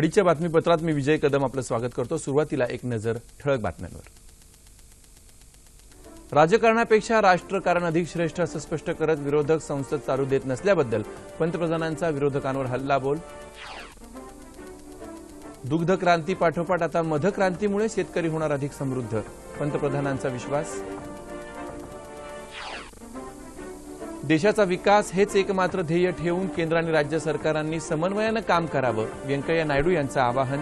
नमस्कार अडीच्या बातमीपत्रात मी विजय कदम आपलं स्वागत करतो. सुरुवातीला एक नजर ठळक बातम्यांवर. राजकारणापेक्षा राष्ट्रकारण अधिक श्रेष्ठ असं स्पष्ट करत विरोधक संसद चालू देत नसल्याबद्दल पंतप्रधानांचा विरोधकांवर हल्ला बोल. दुग्ध क्रांती पाठोपाठ आता मधक्रांतीमुळे शेतकरी होणार अधिक समृद्ध पंतप्रधानांचा विश्वास. देशाचा विकास हेच एकमात्र ध्येय ठेवून केंद्र आणि राज्य सरकारांनी समन्वयानं काम करावं व्यंकय्या नायडू यांचं आवाहन.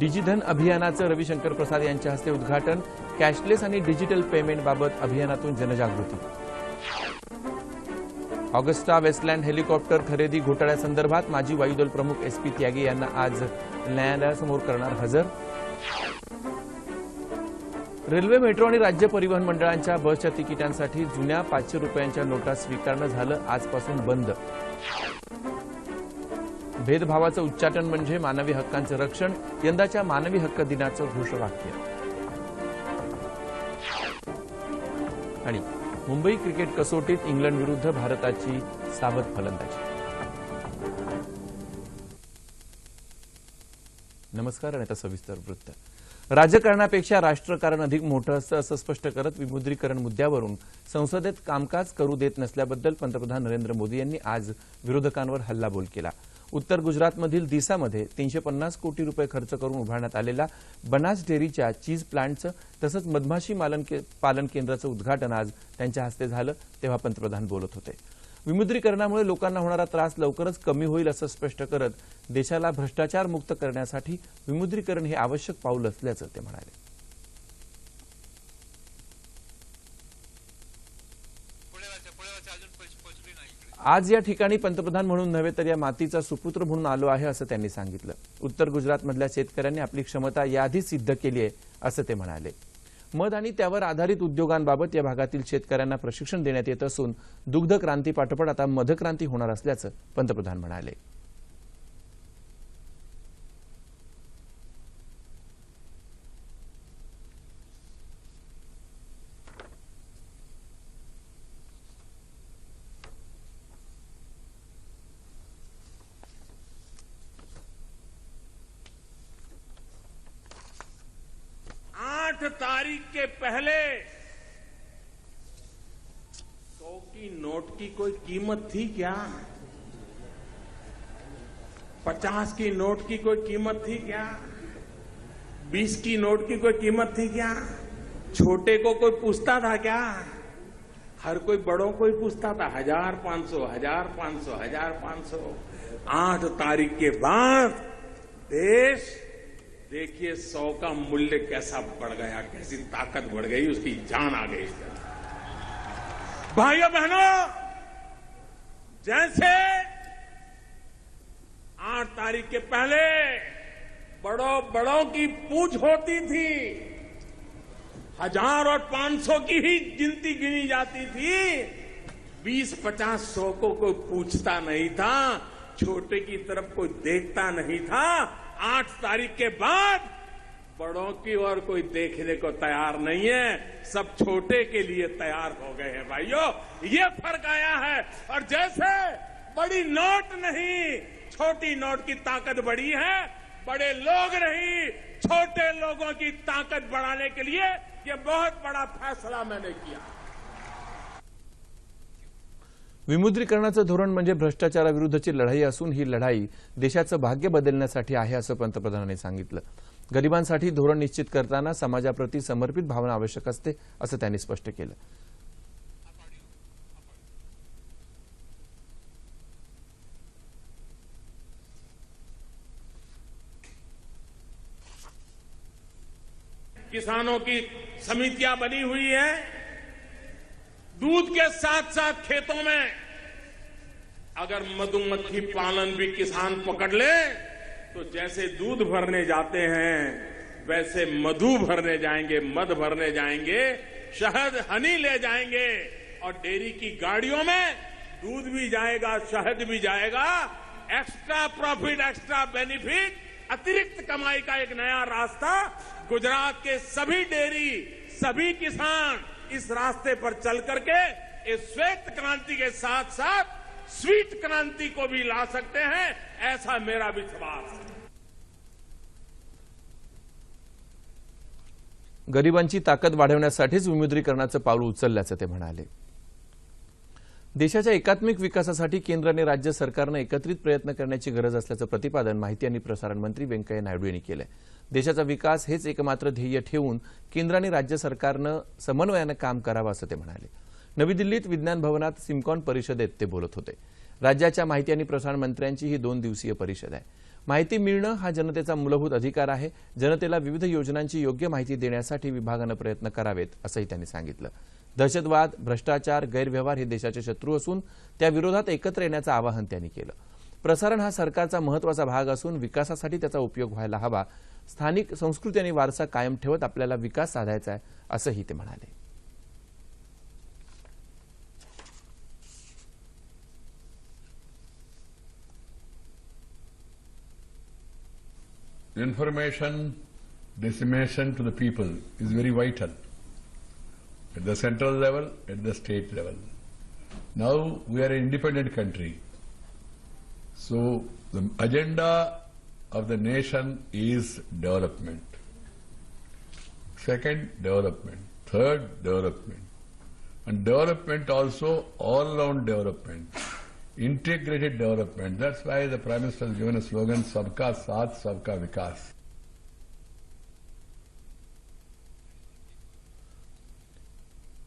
डिजिधन अभियानाचं रविशंकर प्रसाद यांच्या हस्ते उद्घाटन कॅशलेस आणि डिजिटल पेमेंटबाबत अभियानातून जनजागृती. ऑगस्टा वेस्टलँड हेलिकॉप्टर खरेदी घोटाळ्यासंदर्भात माजी वायुदल प्रमुख एस पी त्यागी यांना आज न्यायालयासमोर करणार हजर. रेल्वे मेट्रो आणि राज्य परिवहन मंडळांच्या बसच्या तिकिटांसाठी जुन्या पाचशे रुपयांच्या नोटा स्वीकारणं झालं आजपासून बंद. भेदभावाचं उच्चाटन म्हणजे मानवी हक्कांचं रक्षण यंदाच्या मानवी हक्क दिनाचं घोषवाक्य. आणि मुंबई क्रिकेट कसोटीत इंग्लंड विरुद्ध भारताची सावध फलंदाजी. नमस्कार आणि आता सविस्तर वृत्त. राजकारणापेक्षा राष्ट्रकारण अधिक मोठं असं असं स्पष्ट करत विमुद्रीकरण मुद्द्यावरून संसदेत कामकाज करू देत नसल्याबद्दल पंतप्रधान नरेंद्र मोदी यांनी आज विरोधकांवर हल्लाबोल केला. उत्तर गुजरातमधील दिसामध्ये तीनशे पन्नास कोटी रुपये खर्च करून उभारण्यात आलेल्या बनास डेअरीच्या चीज प्लांटचं तसंच मधमाशी के- पालन केंद्राचं उद्घाटन आज त्यांच्या हस्ते झालं तेव्हा पंतप्रधान बोलत होते. विमुद्रीकरणामुळे लोकांना होणारा त्रास लवकरच कमी होईल असं स्पष्ट करत देशाला भ्रष्टाचार मुक्त करण्यासाठी विमुद्रीकरण हे आवश्यक पाऊल असल्याचं ते म्हणाले. आज या ठिकाणी पंतप्रधान म्हणून नव्हे तर या मातीचा सुपुत्र म्हणून आलो आहे असं त्यांनी सांगितलं. उत्तर गुजरातमधल्या शेतकऱ्यांनी आपली क्षमता याआधी सिद्ध केली आहे असं ते म्हणाले. मध आणि त्यावर आधारित उद्योगांबाबत या भागातील शेतकऱ्यांना प्रशिक्षण देण्यात येत असून दुग्ध क्रांतीपाठोपाठ आता मधक्रांती होणार असल्याचं पंतप्रधान म्हणाले. आठ तारीख के पहले सौ की नोट की कोई कीमत थी क्या? पचास की नोट की कोई कीमत थी क्या? बीस की नोट की कोई कीमत थी क्या? छोटे को कोई पूछता था क्या? हर कोई बड़ों को ही पूछता था, हज़ार पाँच सौ, हज़ार पाँच सौ, हज़ार पाँच सौ। आठ तारीख के बाद देश देखिए, सौ का मूल्य कैसा बढ़ गया, कैसी ताकत बढ़ गई, उसकी जान आ गई भाइयों, बहनों, जैसे आठ तारीख के पहले बड़ों बड़ों की पूछ होती थी, हज़ार और पाँच सौ की ही गिनती गिनी जाती थी बीस पचास सौ को कोई पूछता नहीं था, छोटे की तरफ़ कोई देखता नहीं था आठ तारीख के बाद बड़ों की ओर कोई देखने को तैयार नहीं है। सब छोटे के लिए तैयार हो गए हैं भाइयों। ये फ़र्क आया है। और जैसे बड़ी नोट नहीं, छोटी नोट की ताकत बड़ी है, बड़े लोग नहीं, छोटे लोगों की ताकत बढ़ाने के लिए ये बहुत बड़ा फैसला मैंने किया। विमुद्रीकरणाचं धोरण म्हणजे भ्रष्टाचाराविरुद्धची लढाई असून ही लढाई देशाचं भाग्य बदलण्यासाठी आहे असं पंतप्रधानांनी सांगितलं. गरिबांसाठी धोरण निश्चित करताना समाजाप्रती समर्पित भावना आवश्यक असते असं त्यांनी स्पष्ट केलं. किसानों की समितियां बनी हुई है। दूध के साथ साथ खेतों में अगर मधुमक्खी पालन भी किसान पकड़ ले तो जैसे दूध भरने जाते हैं, वैसे मधु भरने जाएँगे, मध भरने जाएँगे, शहद, हनी ले जाएँगे, और डेयरी की गाड़ियों में दूध भी जाएगा, शहद भी जाएगा। एक्स्ट्रा प्रॉफिट एक्स्ट्रा बेनिफिट अतिरिक्त कमाई का एक नया रास्ता गुजरात के सभी डेयरी, सभी किसान इस रास्ते पर चल करके इस श्वेत क्रांति के साथ साथ स्वीट क्रांति को भी ला सकते हैं ऐसा मेरा विश्वास है। गरिबांची ताकद वाढवण्यासाठीच विमुद्रीकरणाचं पाऊल उचलल्याचं ते म्हणाले. देशाच्या एकात्मिक विकासासाठी केंद्र आणि राज्य सरकारनं एकत्रित प्रयत्न करण्याची गरज असल्याचं प्रतिपादन माहिती आणि प्रसारण मंत्री व्यंकय्या नायडू यांनी केलंय. देशाचा विकास हेच एकमात्र ध्येय ठेवून केंद्र आणि राज्य सरकारनं समन्वयानं काम करावं असं ते म्हणाले. नवी दिल्लीत विज्ञान भवनात सिमकॉन परिषदेत ते बोलत होते. राज्याच्या माहिती आणि प्रसारण मंत्र्यांची ही दोन दिवसीय परिषद आहे. माहिती मिळणं हा जनतेचा मूलभूत अधिकार आहे. जनतेला विविध योजनांची योग्य माहिती देण्यासाठी विभागानं प्रयत्न करावेत असंही त्यांनी सांगितलं. दहशतवाद भ्रष्टाचार गैरव्यवहार हे देशाचे शत्रू असून त्या विरोधात एकत्र येण्याचं आवाहन त्यांनी केलं. प्रसारण हा सरकारचा महत्त्वाचा भाग असून विकासासाठी त्याचा उपयोग व्हायला हवा स्थानिक संस्कृती आणि वारसा कायम ठेवत आपल्याला विकास साधायचा आहे असंही ते म्हणाले information dissemination to the people is very vital at the central level, at the state level. Now we are an independent country. So the agenda of the nation is development. Second, development. Third, development. And development also all-round development. Integrated development. That's why the Prime Minister has given a slogan, Sabka Saath, Sabka Vikas.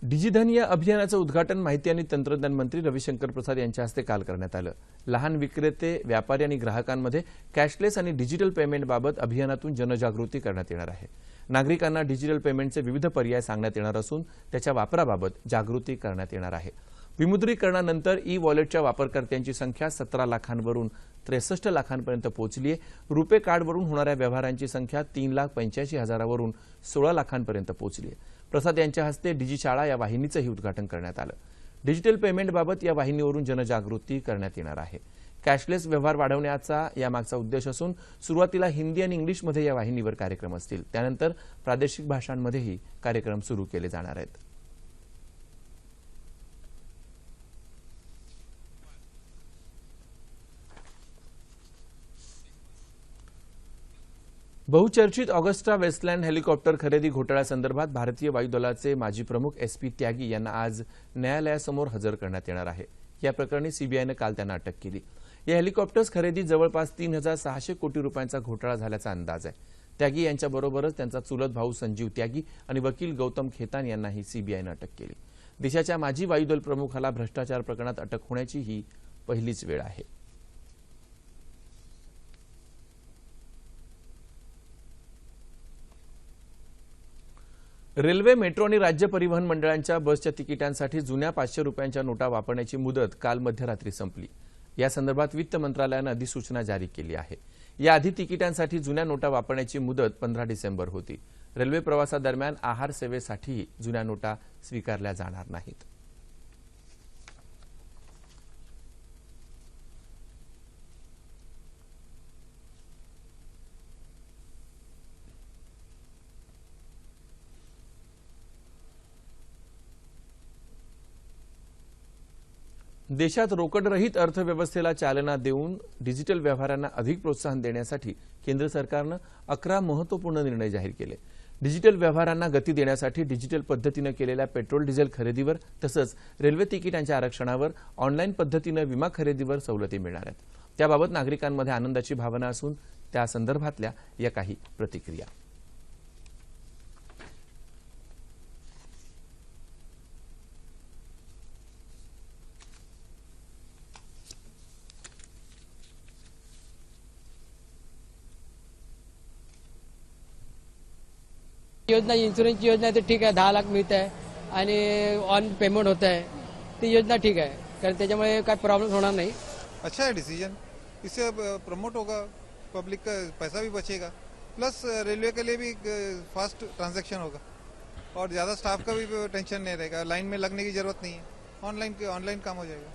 DigiDhan या अभियानाचं उद्घाटन माहिती आणि तंत्रज्ञान मंत्री रविशंकर प्रसाद यांच्या हस्ते काल करण्यात आलं. लहान विक्रेते व्यापारी आणि ग्राहकांमध्ये कॅशलेस आणि डिजिटल पेमेंटबाबत अभियानातून जनजागृती करण्यात येणार आहे. नागरिकांना डिजिटल पेमेंटचे विविध पर्याय सांगण्यात येणार असून त्याच्या वापराबाबत जागृती करण्यात येणार आहे. विमुद्रीकरणानंतर ई वॉलेटच्या वापरकर्त्यांची संख्या सतरा लाखांवरून त्रेसष्ट लाखांपर्यंत पोहोचली आहे. रुपे कार्डवरून होणाऱ्या व्यवहारांची संख्या तीन लाख पंच्याऐंशी हजारावरून सोळा लाखांपर्यंत पोहोचली आहे. प्रसाद यांच्या हस्ते डिजी शाळा या वाहिनीचंही उद्घाटन करण्यात आलं. डिजिटल पेमेंटबाबत या वाहिनीवरून जनजागृती करण्यात येणार आहे. कॅशलेस व्यवहार वाढवण्याचा यामागचा उद्देश असून सुरुवातीला हिंदी आणि इंग्लिशमध्ये या वाहिनीवर कार्यक्रम असतील. त्यानंतर प्रादेशिक भाषांमध्येही कार्यक्रम सुरू केले जाणार आहेत. बहुचर्चित ऑगस्टा वेस्टलँड हेलिकॉप्टर खरेदी घोटाळ्यासंदर्भात भारतीय वायुदलाचे माजी प्रमुख एस पी त्यागी यांना आज न्यायालयासमोर हजर करण्यात येणार आहे. या प्रकरणी सीबीआयनं काल त्यांना अटक केली. या हेलिकॉप्टर्स खरेदी जवळपास तीन हजार सहाशे कोटी रुपयांचा घोटाळा झाल्याचा अंदाज आहे. त्यागी यांच्याबरोबरच त्यांचा चुलत भाऊ संजीव त्यागी आणि वकील गौतम खेतान यांनाही सीबीआयनं अटक केली. देशाच्या माजी वायुदल प्रमुखाला भ्रष्टाचार प्रकरणात अटक होण्याची ही पहिलीच वेळ आहे. रेल्वे मेट्रो आणि राज्य परिवहन मंडळांच्या बसच्या तिकिटांसाठी जुन्या पाचशे रुपयांच्या नोटा वापरण्याची मुदत काल मध्यरात्री संपली. या संदर्भात वित्त मंत्रालयानं अधिसूचना जारी केली आहे. याआधी तिकिटांसाठी जुन्या नोटा वापरण्याची मुदत पंधरा डिसेंबर होती. रेल्वे प्रवासादरम्यान आहार सेवेसाठीही जुन्या नोटा स्वीकारल्या जाणार नाहीत. देशात रोकडरहित अर्थव्यवस्थेला चालना देऊन डिजिटल व्यवहारांना अधिक प्रोत्साहन देण्यासाठी केंद्र सरकारनं अकरा महत्त्वपूर्ण निर्णय जाहीर केले. डिजिटल व्यवहारांना गती देण्यासाठी डिजिटल पद्धतीनं केलेल्या पेट्रोल डिझेल खरेदीवर तसंच रेल्वे तिकिटांच्या आरक्षणावर ऑनलाईन पद्धतीनं विमा खरेदीवर सवलती मिळणार आहेत. त्याबाबत नागरिकांमध्ये आनंदाची भावना असून त्या संदर्भातल्या या काही प्रतिक्रिया. योजना इन्शुरन्सची योजना आहे ते ठीक आहे दहा लाख मिळत आहे ऑन पेमेंट होत आहे ती योजना ठीक आहे. कारण त्याच्यामुळे काय प्रॉब्लेम होणार नाही. अच्छा है डिसीज़न इससे प्रमोट होगा. पब्लिक का पैसा भी बचेगा. प्लस रेलवे के लिए भी फास्ट ट्रांजैक्शन होगा. और ज़्यादा स्टाफ का भी टेंशन नहीं रहेगा. लाइन में लगने की ज़रूरत नहीं है. ऑनलाइन ऑनलाइन काम हो जाएगा.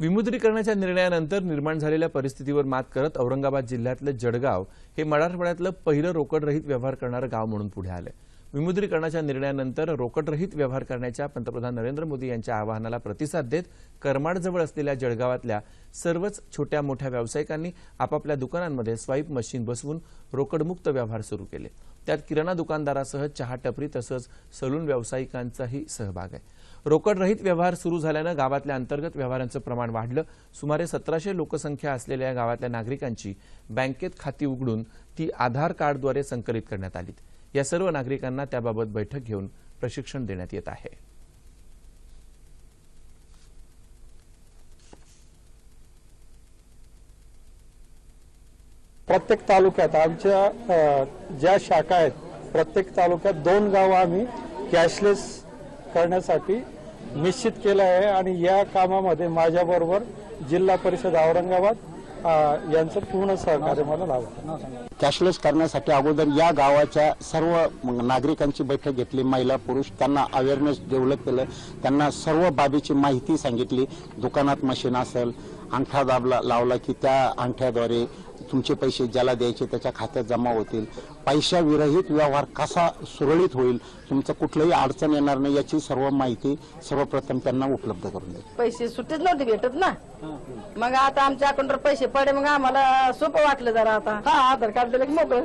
विमुद्रीकरणाच्या निर्णयानंतर निर्माण झालेल्या परिस्थितीवर मात करत औरंगाबाद जिल्ह्यातलं जळगाव हे मराठवाड्यातलं पहिलं रोकडरहित व्यवहार करणारं गाव म्हणून पुढे आलं विमुद्रीकरणाच्या निर्णयानंतर रोकडरहित व्यवहार करण्याच्या पंतप्रधान नरेंद्र मोदी यांच्या आवाहनाला प्रतिसाद देत करमाडजवळ असलेल्या जळगावातल्या सर्वच छोट्या मोठ्या व्यावसायिकांनी आपापल्या दुकानांमध्ये स्वाईप मशीन बसवून रोकडमुक्त व्यवहार सुरू केले. त्यात किराणा दुकानदारासह चहा टपरी तसंच सलून व्यावसायिकांचाही सहभाग आहे. रोकडरहित व्यवहार सुरू झाल्यानं गावातल्या अंतर्गत व्यवहारांचं प्रमाण वाढलं. सुमारे सतराशे लोकसंख्या असलेल्या या गावातल्या नागरिकांची बँकेत खाती उघडून ती आधार कार्डद्वारे संकलित करण्यात आली या सर्व नागरिकांना त्याबाबत बैठक घेऊन प्रशिक्षण देण्यात येत आहे. प्रत्येक तालुक्यात आमच्या ज्या शाखा आहेत प्रत्येक तालुक्यात दोन गावं आम्ही कॅशलेस करण्यासाठी निश्चित केलं आहे आणि या कामामध्ये माझ्याबरोबर जिल्हा परिषद औरंगाबाद यांचं पूर्ण सहकार्य मला लाभलं. कॅशलेस करण्यासाठी अगोदर या गावाच्या सर्व नागरिकांची बैठक घेतली महिला पुरुष त्यांना अवेअरनेस डेव्हलप केलं त्यांना सर्व बाबीची माहिती सांगितली. दुकानात मशीन असेल अंगठा दाबला लावला की त्या अंगठ्याद्वारे तुमचे पैसे ज्याला द्यायचे त्याच्या खात्यात जमा होतील. पैशाविरहित व्यवहार कसा सुरळीत होईल तुमचं कुठलंही अडचण येणार नाही याची सर्व माहिती सर्वप्रथम त्यांना उपलब्ध करून द्यायची पैसे सुट्टीच नव्हते भेटत ना. मग आता आमच्या अकाउंटवर पैसे पडे मग आम्हाला सोपं वाटलं जरा आता. हा आधार कार्ड दिलं की मोकळं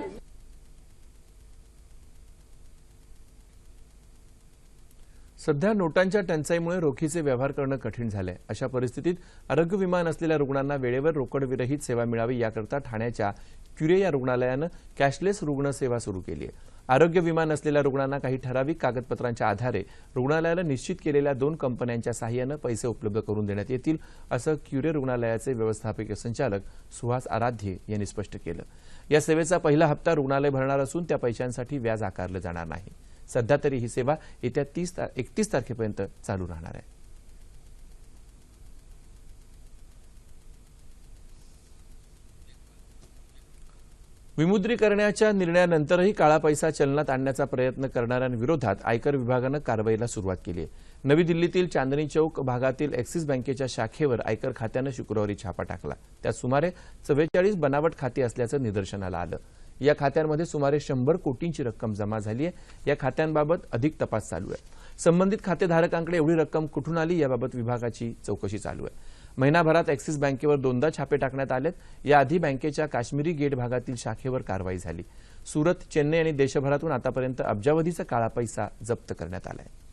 सध्या नोटांच्या टंचाईमुळे रोखीचे व्यवहार करणं कठीण झालंय. अशा परिस्थितीत आरोग्य विमा नसलेल्या रुग्णांना वेळेवर रोकडविरहित सेवा मिळावी याकरता ठाण्याच्या क्युरे या रुग्णालयानं कॅशलेस रुग्ण सेवा सुरू केली आहे. आरोग्य विमा नसलेल्या रुग्णांना काही ठराविक कागदपत्रांच्या आधारे रुग्णालयानं निश्चित केलेल्या दोन कंपन्यांच्या साहाय्यानं पैसे उपलब्ध करून देण्यात येतील असं क्युरे रुग्णालयाचे व्यवस्थापकीय संचालक सुहास आराध्ये यांनी स्पष्ट केलं. या सेवेचा पहिला हप्ता रुग्णालय भरणार असून त्या पैशांसाठी व्याज आकारलं जाणार नाही. सध्या तरी ही सेवा येत्या तीस एकतीस तारखेपर्यंत चालू राहणार आहे. विमुद्रीकरणाच्या निर्णयानंतरही काळा पैसा चलनात आणण्याचा प्रयत्न करणाऱ्यांविरोधात आयकर विभागानं कारवाईला सुरुवात केली आहे. नवी दिल्लीतील चांदणी चौक भागातील एक्सिस बँकेच्या शाखेवर आयकर खात्यानं शुक्रवारी छापा टाकला. त्यात सुमारे चव्वेचाळीस बनावट खाती असल्याचं निदर्शनाला आलं. या खात्यांमध्ये सुमारे शंभर कोटींची रक्कम जमा झाली आहे. या खात्यांबाबत अधिक तपास चालू आहे. संबंधित खातेधारकांकडे एवढी रक्कम कुठून आली याबाबत विभागाची चौकशी चालू आहे. महिनाभरात एक्सिस बँकेवर दोनदा छापे टाकण्यात आलेत. याआधी बँकेच्या काश्मीरी गेट भागातील शाखेवर कारवाई झाली. सुरत चेन्नई आणि देशभरातून आतापर्यंत अब्जावधीचा काळा पैसा जप्त करण्यात आला आहे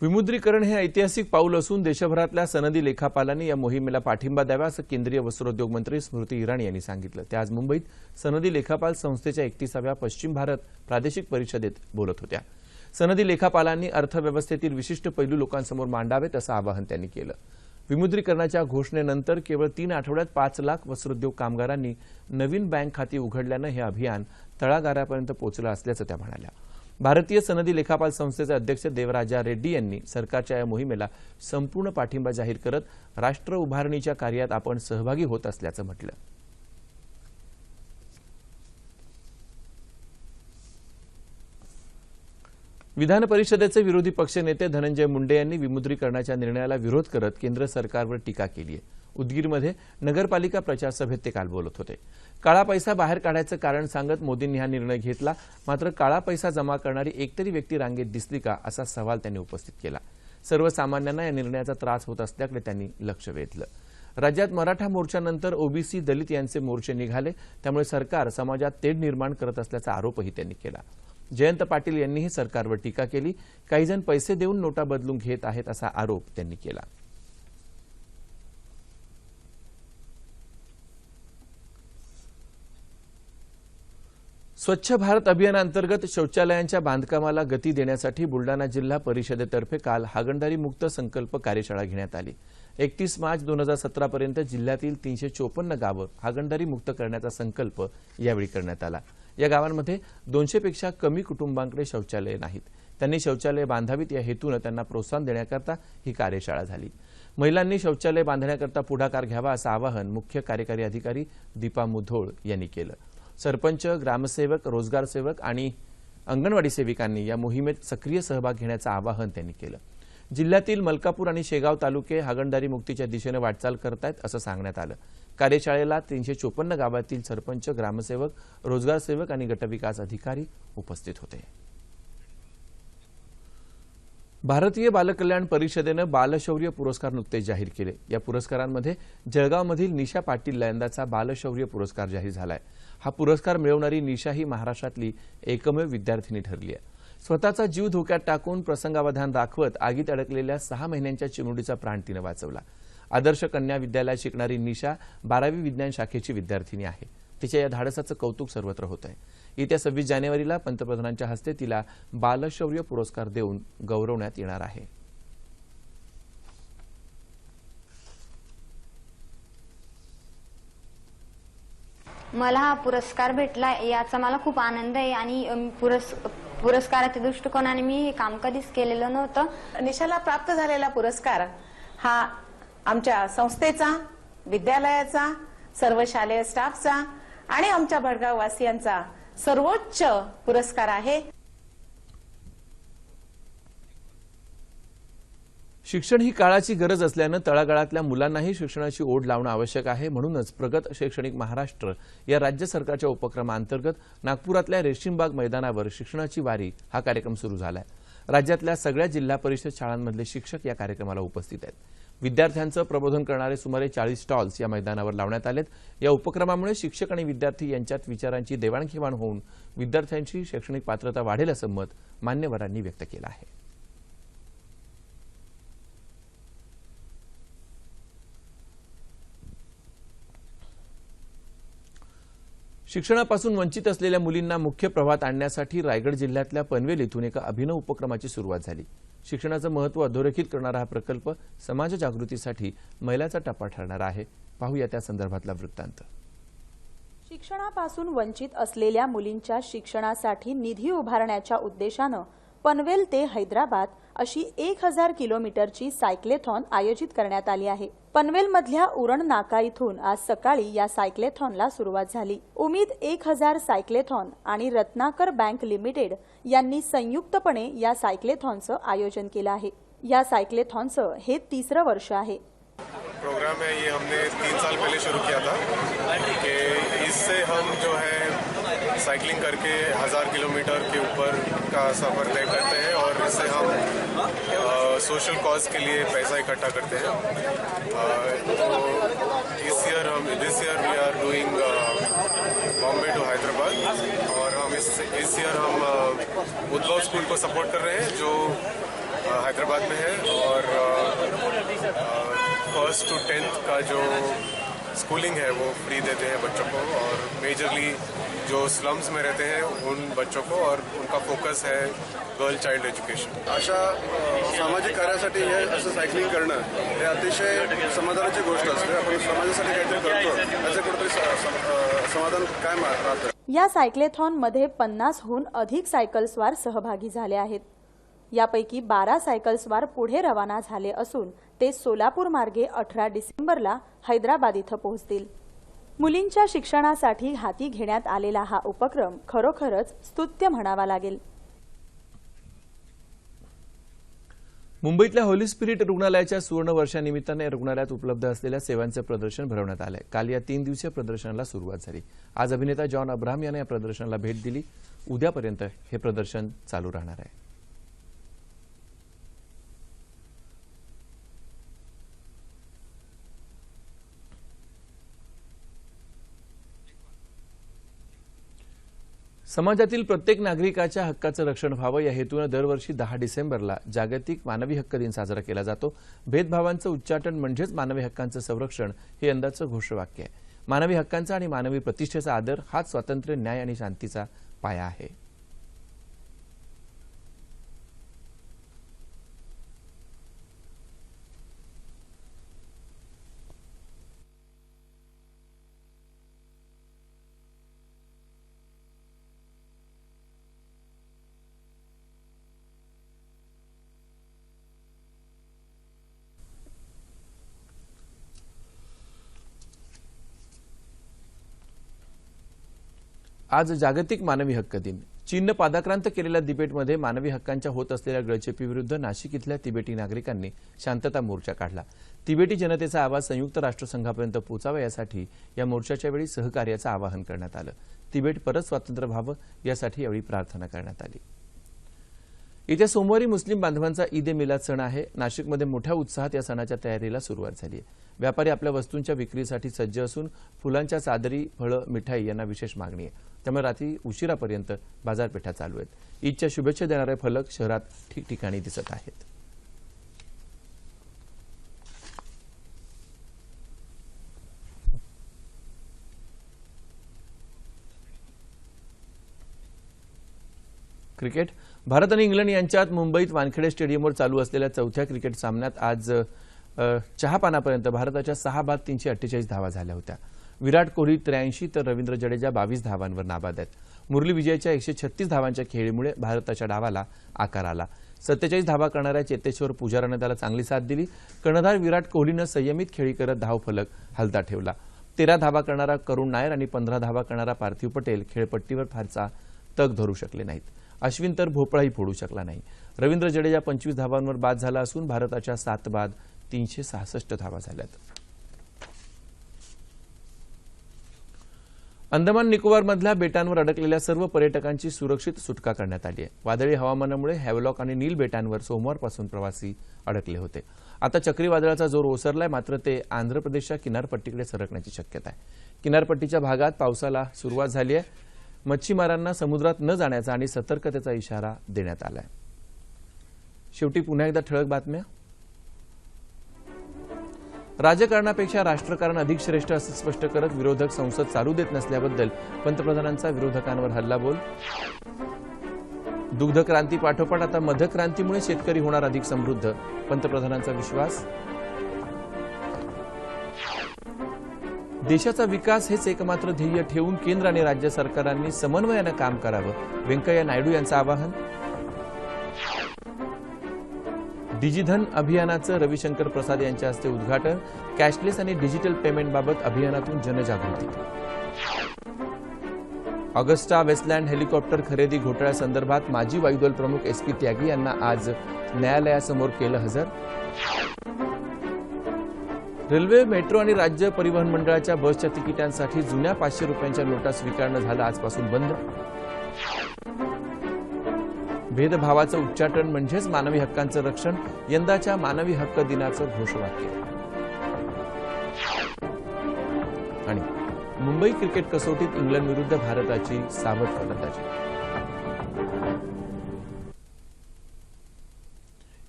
विमुद्रीकरण हे ऐतिहासिक पाऊल असून देशभरातल्या सनदी लेखापालांनी या मोहिमेला पाठिंबा द्यावा असं केंद्रीय वस्त्रोद्योग मंत्री स्मृती इराणी यांनी सांगितलं. त्या आज मुंबईत सनदी लेखापाल संस्थेच्या एकतीसाव्या पश्चिम भारत प्रादेशिक परिषदेत बोलत होत्या. सनदी लेखापालांनी अर्थव्यवस्थेतील विशिष्ट पैलू लोकांसमोर मांडावेत असं आवाहन त्यांनी केलं. विमुद्रीकरणाच्या घोषणेनंतर केवळ तीन आठवड्यात पाच लाख वस्त्रोद्योग कामगारांनी नवीन बँक खाती उघडल्यानं हे अभियान तळागाऱ्यापर्यंत पोचलं असल्याचं त्या म्हणाल्या. भारतीय सनदी लेखापाल संस्थेचे अध्यक्ष देवराजा रेड्डी यांनी सरकारच्या या मोहिमेला संपूर्ण पाठिंबा जाहीर करत राष्ट्र उभारणीच्या कार्यात आपण सहभागी होत असल्याचं म्हटलं. विधान परिषदेचे विरोधी पक्षनेते धनंजय मुंडे यांनी विमुद्रीकरणाच्या निर्णयाला विरोध करत केंद्र सरकारवर टीका केली आहे उदगीरमध्ये नगरपालिका प्रचार सभेत ते काल बोलत होते. काळा पैसा बाहेर काढायचं कारण सांगत मोदींनी हा निर्णय घेतला मात्र काळा पैसा जमा करणारी एकतरी व्यक्ती रांगेत दिसली का असा सवाल त्यांनी उपस्थित केला. सर्वसामान्यांना या निर्णयाचा त्रास होत असल्याकडे त्यांनी लक्ष वेधलं. राज्यात मराठा मोर्चानंतर ओबीसी दलित यांचे मोर्चे निघाले त्यामुळे सरकार समाजात तेढ निर्माण करत असल्याचा आरोपही त्यांनी केला. जयंत पाटील यांनीही सरकारवर टीका केली काहीजण पैसे देऊन नोटा बदलून घेत आहेत असा आरोप त्यांनी केला. स्वच्छ भारत अभियानांतर्गत शौचालयांच्या बांधकामाला गती देण्यासाठी बुलडाणा जिल्हा परिषदेतर्फे काल हागणदारी मुक्त संकल्प कार्यशाळा घेण्यात आली. एकतीस मार्च दोन हजार सतरापर्यंत जिल्ह्यातील तीनशे चोपन्न गावं हागणदारी मुक्त करण्याचा संकल्प यावेळी करण्यात आला. या गावांमध्ये दोनशेपेक्षा कमी कुटुंबांकडे शौचालये नाहीत. त्यांनी शौचालय बांधावीत या हेतूनं त्यांना प्रोत्साहन देण्याकरता ही कार्यशाळा झाली. महिलांनी शौचालय बांधण्याकरता पुढाकार घ्यावा असं आवाहन मुख्य कार्यकारी अधिकारी दीपा मुधोळ यांनी केलं. सरपंच ग्रामसेवक रोजगार सेवक आणि अंगणवाडी सेविकांनी या मोहिमेत सक्रिय सहभाग घेण्याचं आवाहन त्यांनी केलं. जिल्ह्यातील मलकापूर आणि शेगाव तालुके हागणदारी मुक्तीच्या दिशेनं वाटचाल करतायत असं सांगण्यात आलं. कार्यशाळेला तीनशे चोपन्न गावातील सरपंच ग्रामसेवक रोजगार सेवक आणि गटविकास अधिकारी उपस्थित होते. भारतीय बालकल्याण परिषदेनं बालशौर्य पुरस्कार नुकतेच जाहीर केले. या पुरस्कारांमध्ये जळगावमधील निशा पाटीलला यंदाचा बालशौर्य पुरस्कार जाहीर झालाय. हा पुरस्कार मिळवणारी निशा ही महाराष्ट्रातली एकमेव विद्यार्थिनी ठरली आहे. स्वतःचा जीव धोक्यात टाकून प्रसंगावधान राखवत आगीत अडकलेल्या सहा महिन्यांच्या चिमुडीचा प्राण तिनं वाचवला. आदर्श कन्या विद्यालयात शिकणारी निशा बारावी विज्ञान शाखेची विद्यार्थिनी आहे. तिच्या या धाडसाचं कौतुक सर्वत्र होत आहे येत्या सव्वीस जानेवारीला पंतप्रधानांच्या हस्ते तिला बालशौर्य पुरस्कार देऊन गौरवण्यात येणार आहे. मला हा पुरस्कार भेटला याचा मला खूप आनंद आहे आणि पुरस् पुरस्काराच्या दृष्टिकोनाने मी हे काम कधीच केलेलं नव्हतं. निशाला प्राप्त झालेला पुरस्कार हा आमच्या संस्थेचा विद्यालयाचा सर्व शालेय स्टाफचा आणि आमच्या भडगाव वासियांचा सर्वोच्च पुरस्कार आहे. शिक्षण ही काळाची गरज असल्यानं तळागाळातल्या मुलांनाही शिक्षणाची ओढ लावणं आवश्यक आहे. म्हणूनच प्रगत शैक्षणिक महाराष्ट्र या राज्य सरकारच्या उपक्रमाअंतर्गत नागपुरातल्या रेशीमबाग मैदानावर शिक्षणाची वारी हा कार्यक्रम सुरू झालाय. राज्यातल्या सगळ्या जिल्हा परिषद शाळांमधले शिक्षक या कार्यक्रमाला उपस्थित आहेत. विद्यार्थ्यांचं प्रबोधन करणारे सुमारे चाळीस स्टॉल्स या मैदानावर लावण्यात आलेत. या उपक्रमामुळे शिक्षक आणि विद्यार्थी यांच्यात विचारांची देवाणघेवाण होऊन विद्यार्थ्यांची शैक्षणिक पात्रता वाढेल असं मत मान्यवरांनी व्यक्त केलं आहे. शिक्षणापासून वंचित असलेल्या मुलींना मुख्य प्रवाहात आणण्यासाठी रायगड जिल्ह्यातल्या पनवेल इथून एका अभिनव उपक्रमाची सुरुवात झाली. शिक्षणाचं महत्त्व अधोरेखित करणारा हा प्रकल्प समाज जागृतीसाठी मैलाचा टप्पा ठरणार आहे. पाहूया त्या संदर्भातला वृत्तांत. शिक्षणापासून वंचित असलेल्या मुलींच्या शिक्षणासाठी निधी उभारण्याच्या उद्देशानं पनवेल ते हैदराबाद अशी एक हजार किलोमीटरची सायक्लेथॉन आयोजित करण्यात आली आहे. पनवेलमधल्या उरण नाका इथून आज सकाळी या सायक्लेथॉनला सुरुवात झाली. उमेद एक हजार सायक्लेथॉन आणि रत्नाकर बँक लिमिटेड यांनी संयुक्तपणे या सायक्लेथॉनचं आयोजन केलं आहे. या सायक्लेथॉनचं हे तिसरं वर्ष आहे. प्रोग्राम है ये हमने तीन साल पहले शुरू किया था कि इससे हम जो है साइकिलिंग करके हज़ार किलोमीटर के ऊपर का सफ़र तय करते हैं और इससे हम सोशल कॉज के लिए पैसा इकट्ठा करते हैं। तो इस year Hum this year we are doing Bombay to Hyderabad और हम इस इस ईयर हम उद्भव स्कूल को सपोर्ट कर रहे हैं जो हैदराबाद में है और फ़र्स्ट टू टेंथ का जो स्कूलिंग है वो फ्री देते हैं बच्चों को और मेजरली जो स्लम्स में रहते हैं उन बच्चों को और उनका फोकस है गर्ल चाइल्ड एज्युकेशन अशा सामाजिक कार्यासाठी हे असं सायकलिंग करणं हे अतिशय समाधानाची गोष्ट असते. आपण समाजासाठी काहीतरी करतो याचं कुठेतरी समाधान काय राहतं. या सायक्लेथॉनमध्ये पन्नासहून अधिक सायकलस्वार सहभागी झाले आहेत. यापैकी बारा सायकलस्वार पुढे रवाना झाले असून ते सोलापूर मार्गे अठरा डिसेंबरला हैदराबाद इथं पोहोचतील. मुलींच्या शिक्षणासाठी हाती घेण्यात आलेला हा उपक्रम खरोखरच स्तुत्य म्हणावा लागेल. मुंबईतल्या होली स्पिरिट रुग्णालयाच्या सुवर्ण वर्षानिमित्तानं या रुग्णालयात उपलब्ध असलेल्या सेवांचं प्रदर्शन भरवण्यात आलंय. काल या तीन दिवसीय प्रदर्शनाला सुरुवात झाली. आज अभिनेता जॉन अब्राहम यानं या प्रदर्शनाला भेट दिली. उद्यापर्यंत हे प्रदर्शन चालू राहणार आहे. समाजातील प्रत्येक नागरिकाच्या हक्काचं रक्षण व्हावं या हेतूनं दरवर्षी दहा डिसेंबरला जागतिक मानवी हक्क दिन साजरा केला जातो. भेदभावांचं उच्चाटन म्हणजेच मानवी हक्कांचं संरक्षण हे यंदाचं घोषवाक्य आहे. मानवी हक्कांचा आणि मानवी प्रतिष्ठेचा आदर हाच स्वातंत्र्य न्याय आणि शांतीचा पाया आहे. आज जागतिक मानवी हक्क दिन. चीननं पादाक्रांत केलेल्या तिबेटमध्ये मानवी हक्कांच्या होत असलेल्या गळचेपीविरुद्ध नाशिक इथल्या तिबेटी नागरिकांनी शांतता मोर्चा काढला. तिबेटी जनतेचा आवाज संयुक्त राष्ट्रसंघापर्यंत पोचावा यासाठी या मोर्चाच्या वेळी सहकार्याचं आवाहन करण्यात आलं. तिबेट परत स्वातंत्र्य व्हावं यासाठी यावेळी प्रार्थना करण्यात आली. येत्या सोमवारी मुस्लिम बांधवांचा ईद ए मिलाद सण आहे. नाशिकमध्ये मोठ्या उत्साहात या सणाच्या तयारीला सुरुवात झाली आहे. व्यापारी आपल्या वस्तूंच्या विक्रीसाठी सज्ज असून फुलांच्या चादरी फळं मिठाई यांना विशेष मागणी आहे. त्यामुळे रात्री उशिरापर्यंत बाजारपेठा चालू आहेत. ईदच्या शुभेच्छा देणारे फलक शहरात ठिकठिकाणी दिसत आहेत. क्रिकेट भारत आणि इंग्लंड यांच्यात मुंबईत वानखेडे स्टेडियमवर चालू असलेल्या चौथ्या क्रिकेट सामन्यात आज चहापानापर्यंत भारताच्या सहा बाद तीनशे अठ्ठेचाळीस धावा झाल्या होत्या. विराट कोहली त्र्याऐंशी तर रवींद्र जडेजा बावीस धावांवर नाबाद आहेत. मुरली विजयच्या एकशे छत्तीस धावांच्या खेळीमुळे भारताच्या डावाला आकार आला. सत्तेचाळीस धावा करणाऱ्या चेतेश्वर पुजारानं त्याला चांगली साथ दिली. कर्णधार विराट कोहलीनं संयमित खेळी करत धावफलक हलता ठेवला. तेरा धावा करणारा करुण नायर आणि पंधरा धावा करणारा पार्थिव पटेल खेळपट्टीवर फारसा तग धरू शकले नाहीत. अश्विन तर भोपळाही फोडू शकला नाही. रवींद्र जडेजा पंचवीस धावांवर बाद झाला असून भारताच्या सात बाद तीनशे सहासष्ट धावा झाल्यात. अंदमान निकोबारमधल्या बेटांवर अडकलेल्या सर्व पर्यटकांची सुरक्षित सुटका करण्यात आली आहे. वादळी हवामानामुळे हॅवलॉक आणि नील बेटांवर सोमवारपासून प्रवासी अडकले होते. आता चक्रीवादळाचा जोर ओसरलाय मात्र ते आंध्र प्रदेशच्या किनारपट्टीकडे सरकण्याची शक्यता आहे. किनारपट्टीच्या भागात पावसाला सुरुवात झाली आहे. मच्छीमारांना समुद्रात न जाण्याचा आणि सतर्कतेचा इशारा देण्यात आलाय. शेवटी पुन्हा एकदा ठळक बातम्या. राजकारणापेक्षा राष्ट्रकारण अधिक श्रेष्ठ असं स्पष्ट करत विरोधक संसद चालू देत नसल्याबद्दल पंतप्रधानांचा विरोधकांवर हल्लाबोल. दुग्ध क्रांती पाठोपाठ आता मधक्रांतीमुळे शेतकरी होणार अधिक समृद्ध पंतप्रधानांचा विश्वास. देशाचा विकास हेच एकमात्र ध्येय ठेवून केंद्र आणि राज्य सरकारांनी समन्वयानं काम करावं. व्यंकय्या नायडू यांचं आवाहन. डिजिधन अभियानाचं रविशंकर प्रसाद यांच्या हस्ते उद्घाटन. कॅशलेस आणि डिजिटल पेमेंटबाबत अभियानातून जनजागृती. ऑगस्टा वेस्टलँड हेलिकॉप्टर खरेदी घोटाळ्यासंदर्भात माजी वायुदल प्रमुख एस पी त्यागी यांना आज न्यायालयासमोर केलं हजर. रेल्वे मेट्रो आणि राज्य परिवहन मंडळाच्या बसच्या तिकिटांसाठी जुन्या पाचशे रुपयांच्या नोटा स्वीकारणं झालं आजपासून बंद. भेदभावाचं उच्चाटन म्हणजेच मानवी हक्कांचं रक्षण यंदाच्या मानवी हक्क दिनाचं घोषवाक्य. आणि मुंबई क्रिकेट कसोटीत इंग्लंड विरुद्ध भारताची सावध फलंदाजी.